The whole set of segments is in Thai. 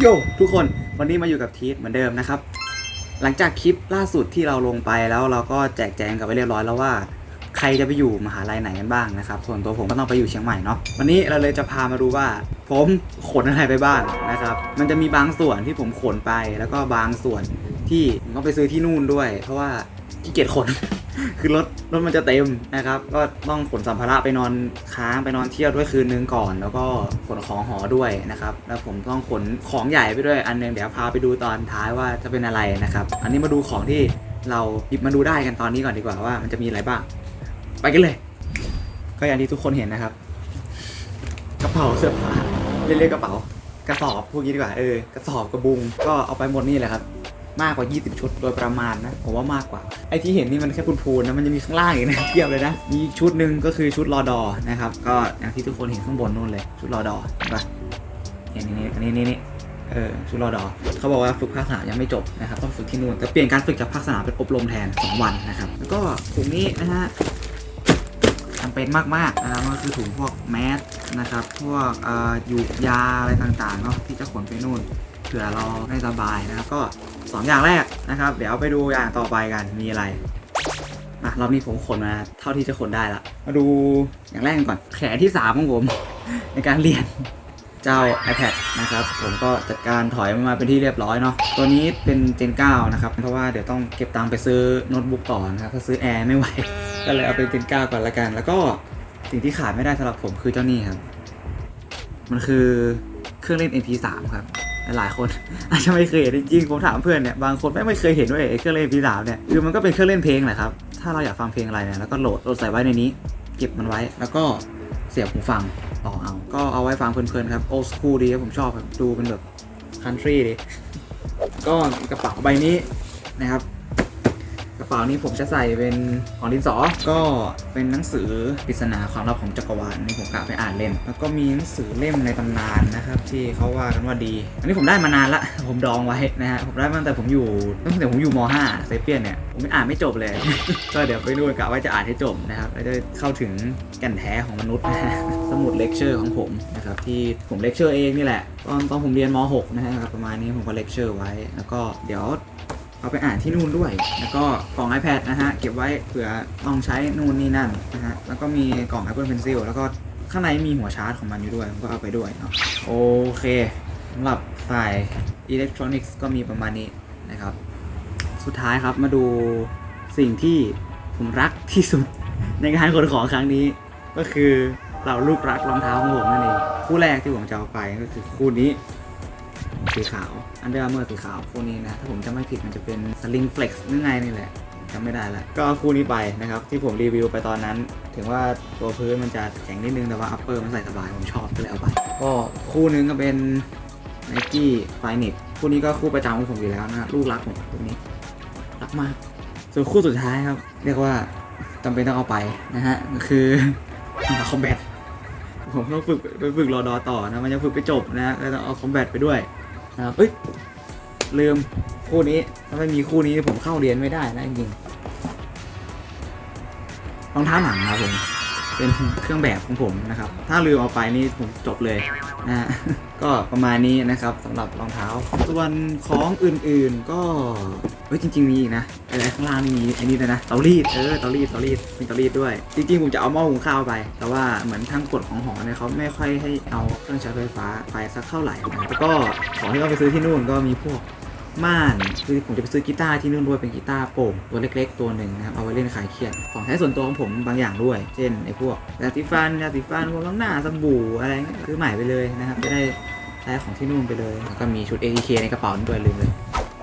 โยทุกคนวันนี้มาอยู่กับทีสเหมือนเดิมนะครับ หลังจากคลิปล่าสุดที่เราลงไปแล้วเราก็แจกแจงกันไปเรียบร้อยแล้วว่า ใครจะไปอยู่มหาลัยไหนกันบ้างนะครับ ส่วนตัวผมก็ต้องไปอยู่เชียงใหม่เนาะวันนี้เราเลยจะพามาดูว่า ผมขนอะไรไปบ้างนะครับ มันจะมีบางส่วนที่ผมขนไปแล้วก็บางส่วนที่ผมก็ไปซื้อที่นู่นด้วย เพราะว่าขี้เกียจขน คือรถรถมันจะเต็มนะครับ ก็ต้องขนสัมภาระไปนอนค้างไปนอนเที่ยวด้วยคืนนึงก่อน แล้วก็ขนของหอด้วยนะครับ แล้วผมต้องขนของใหญ่ไปด้วยอันนึงเดี๋ยวพาไปดูตอนท้ายว่าจะเป็นอะไรนะครับ อันนี้มาดูของที่เราหยิบมาดูได้กันตอนนี้ก่อนดีกว่าว่ามันจะมีอะไรบ้าง ไปกันเลย ก็อย่างที่ทุกคนเห็นนะครับ กระเป๋าเสื้อผ้าเรียกกระเป๋ากระสอบพวกนี้ดีกว่าเออกระสอบกระบุงก็เอาไปหมดนี่แหละครับ มากกว่า 20 ชุดโดยประมาณนะ ผมว่ามากกว่า ไอที่เห็นนี่มันแค่พูนๆนะ มันจะมีข้างล่างอีกนะเทียบเลยนะ มีอีกชุดหนึ่งก็คือชุดรอดอนะครับ ก็อย่างที่ทุกคนเห็นข้างบนนู่นเลย ชุดรอดอเห็นปะเห็นนี่นี่นี่นี่เออชุดรอดอเขาบอกว่าฝึกภาคสนามยังไม่จบนะครับ ต้องฝึกที่นู่นแต่เปลี่ยนการฝึกจากภาคสนามเป็นอบรมแทน 2 วันนะครับ แล้วก็ถุงนี้นะฮะจำเป็นมากๆนะครับก็คือถุงพวกแมสนะครับ พวกอ่อยูกยาอะไรต่างๆเนาะที่จะขนไปนู่นเผื่อเราไม่สบายนะครับก็ สองอย่างแรกนะครับ เดี๋ยวไปดูอย่างต่อไปกันมีอะไรอะรอบนี้ผมขนมาเท่าที่จะขนได้ละมาดูอย่างแรกกันก่อนแขนที่สามของผม ในการเรียนเจ้า iPad นะครับ ผมก็จัดการถอยมันมาเป็นที่เรียบร้อยเนาะตัวนี้เป็น Gen 9นะครับ เพราะว่าเดี๋ยวต้องเก็บตังค์ไปซื้อโน้ตบุ๊กต่อนะครับถ้าซื้อแอร์ไม่ไหว ก็เลยเอาเป็น Gen 9ก่อนละกัน แล้วก็สิ่งที่ขาดไม่ได้สำหรับผมคือเจ้านี่ครับ มันคือเครื่องเล่น MP3 ครับ หลายคนอาจจะไม่เคยเห็นจริงๆผมถามเพื่อนเนี่ยบางคนไม่ไม่เคยเห็นด้วยไอ้เครื่องเล่น MP3 เนี่ยคือมันก็เป็นเครื่องเล่นเพลงแหละครับถ้าเราอยากฟังเพลงอะไรเนี่ยแล้วก็โหลดโหลดใส่ไว้ในนี้ เก็บมันไว้ แล้วก็เสียบหูฟังต่อเอา ก็เอาไว้ฟังเพลินๆครับโอ้สกูดีครับผมชอบครับดูเป็นแบบ country ดีก็กระเป๋าใบนี้นะครับ เป๋านี้ผมจะใส่เป็นของดินสอ ก็เป็นหนังสือปริศนาความลับของจักรวาลนี่ผมกะไปอ่านเล่น แล้วก็มีหนังสือเล่มในตำนานนะครับที่เขาว่ากันว่าดี อันนี้ผมได้มานานละ ผมดองไว้นะฮะ ผมได้มาตั้งแต่ผมอยู่ตั้งแต่ผมอยู่ม .5 เซเปียนเนี่ย ผมไม่อ่านไม่จบเลย ก็เดี๋ยวไปดูนกะว่าจะอ่านให้จบนะครับแล้วจะเข้าถึงแก่นแท้ของมนุษย์นะฮะสมุดเลคเชอร์ของผมนะครับที่ผมเลคเชอร์เองนี่แหละ ตอนตอนผมเรียนม .6 นะฮะประมาณนี้ผมก็เลคเชอร์ไว้ แล้วก็เดี๋ยว เอาไปอ่านที่นู่นด้วย แล้วก็กล่อง iPad นะฮะ เก็บไว้เผื่อต้องใช้นู่นนี่นั่นนะฮะ แล้วก็มีกล่อง Apple Pencil แล้วก็ข้างในมีหัวชาร์จของมันอยู่ด้วยผมก็เอาไปด้วยเนาะโอเคสำหรับฝ่าย Electronics ก็มีประมาณนี้นะครับ สุดท้ายครับมาดูสิ่งที่ผมรักที่สุดในงานขนของครั้งนี้ ก็คือเราลูกรักรองเท้าของผมนั่นเองคู่แรกที่ผมจะเอาไปก็คือคู่นี้ สีขาวอันเดอร์เมอร์สีขาวคู่นี้นะ ถ้าผมจำไม่ผิดมันจะเป็น Sling Flex นึกไงนี่แหละจำไม่ได้ละก็เอาคู่นี้ไปนะครับ ที่ผมรีวิวไปตอนนั้น ถึงว่าตัวพื้นมันจะแข็งนิดนึงแต่ว่า upper มันใส่สบาย ผมชอบก็เลยเอาไป ก็คู่นึงก็เป็น Nike f i n i t คู่นี้ก็คู่ประจำของผมอยู่แล้วนะลูกรักผมตัวนี้ รักมาก ส่วนคู่สุดท้ายครับ เรียกว่าจำเป็นต้องเอาไปนะฮะคือคอมแบทผมต้องฝึกไปฝึกรอดอต่อนะมันยังฝึกไปจบนะแล้วต้องเอาคอมแบทไปด้วย นะครับเอ้ยลืมคู่นี้ถ้าไม่มีคู่นี้ผมเข้าเรียนไม่ได้นะจริงรองเท้าหนังครับผม เป็นเครื่องแบบของผมนะครับ ถ้าลืมเอาไปนี่ผมจบเลยนะ ก็ประมาณนี้นะครับสำหรับรองเท้า ส่วนของอื่นๆก็เฮ้ยจริง ๆ มีอีกนะอะไอ้ข้างล่างนี่มีอ้นี่ด้วยนะเตารีดเออเตารีดเตารีดมีเตารีดด้วย จริง ๆ ผมจะเอาหม้อหุงข้าวไป แต่ว่าเหมือนทางกฎของหอเนี่ยเขาไม่ค่อยให้เอาเครื่องใช้ไฟฟ้าไปสักเท่าไหร่นะแล้วก็ของที่เราไปซื้อที่นู่นก็มีพวก ม่านคือผมจะไปซื้อกีตาร์ที่นู่นด้วยเป็นกีตาร์โปร่งตัวเล็ก ๆ ตัวหนึ่งนะครับเอาไว้เล่นคลายเครียดของใช้ส่วนตัวของผมบางอย่างด้วย เช่นไอ้พวกยาสีฟันยาสีฟันพวกล้างหน้าสบู่อะไรเงี้ยซื้อใหม่ไปเลยนะครับจะได้ใช้ของที่นู่นไปเลยแล้วก็มีชุด ATK ในกระเป๋าด้วยลืมเลย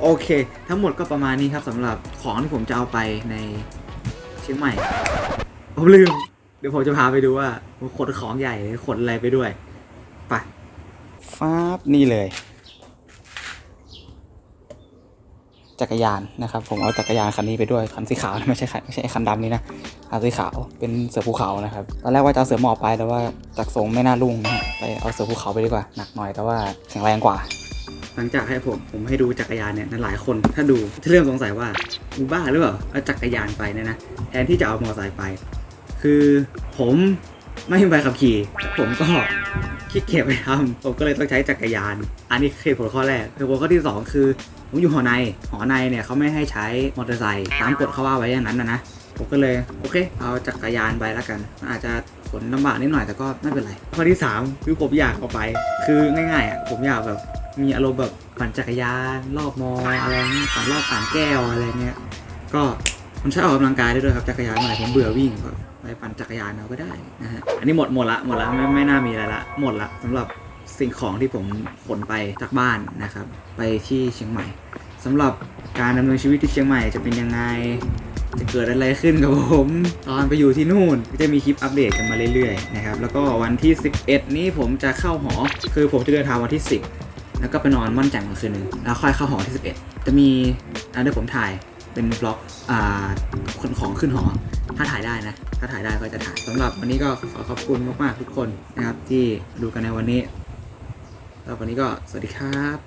โอเค ทั้งหมดก็ประมาณนี้ครับสำหรับของที่ผมจะเอาไปในเชียงใหม่ผมลืม เดี๋ยวผมจะพาไปดูว่าขนของใหญ่ขนอะไรไปด้วยไปฟ้าบนี่เลย จักรยานนะครับ ผมเอาจักรยานคันนี้ไปด้วยคันสีขาวนะไม่ใช่คันไม่ใช่คันดำนี้นะคันสีขาวเป็นเสือภูเขานะครับตอนแรกว่าจะเอาเสือหมอบไปแต่ว่าจากทรงไม่น่ารุ่งนะไปเอาเสือภูเขาไปดีกว่าหนักหน่อยแต่ว่าแข็งแรงกว่า หลังจากให้ผมผมให้ดูจักรยานเนี่ยหลายคนถ้าดูจะเริ่มสงสัยว่ากูบ้าหรือเปล่าเอาจักรยานไปเนี่ยนะแทนที่จะเอามอเตอร์ไซค์ไป คือผมไม่มีใบขับขี่ ผมก็ ขี้เกียจไปทำผมก็เลยต้องใช้จักรยาน อันนี้คือผลข้อแรกผลข้อที่สองคือ ผมอยู่หอใน หอในเนี่ยเขาไม่ให้ใช้มอเตอร์ไซค์ตามกฎเขาว่าไว้อย่างนั้นนะนะผมก็เลยโอเค เอาจักรยานไปแล้วกัน อาจจะขนลำบากนิดหน่อยแต่ก็ไม่เป็นไร ข้อที่ 3 คือผมอยากออกไป คือง่ายๆอะผมอยากแบบมีอารมณ์แบบปั่นจักรยาน รอบมออะไรเงี้ปั่นรอบอ่างแก้วอะไรเงี้ยก็ มันใช้ออกกำลังกายได้ด้วยครับจักรยานเมื่อไหร่ผมเบื่อวิ่งก็ไปปั่นจักรยานเอาก็ได้นะฮะอันนี้หมดหมดละหมดละไม่ไม่น่ามีอะไรละหมดละสำหรับสิ่งของที่ผมขนไปจากบ้านนะครับ ไปที่เชียงใหม่สำหรับการดำเนินชีวิตที่เชียงใหม่จะเป็นยังไงจะเกิดอะไรขึ้นกับผมตอนไปอยู่ที่นู่นจะมีคลิปอัปเดตกันมาเรื่อยๆนะครับแล้วก็วันที่ 11 นี้ผมจะเข้าหอ คือผมจะเดินทางวันที่ 10 แล้วก็ไปนอนม่อนแจ่มคืนหนึงแล้วค่อยเข้าหอที่ 11 จะมีอันเดี๋ยวผมถ่าย เป็นบล็อกคนของขึ้นหอ ถ้าถ่ายได้นะ ถ้าถ่ายได้ก็จะถ่ายสำหรับวันนี้ก็ขอขอบคุณมากๆทุกคนนะครับที่ดูกันในวันนี้แล้ววันนี้ก็สวัสดีครับ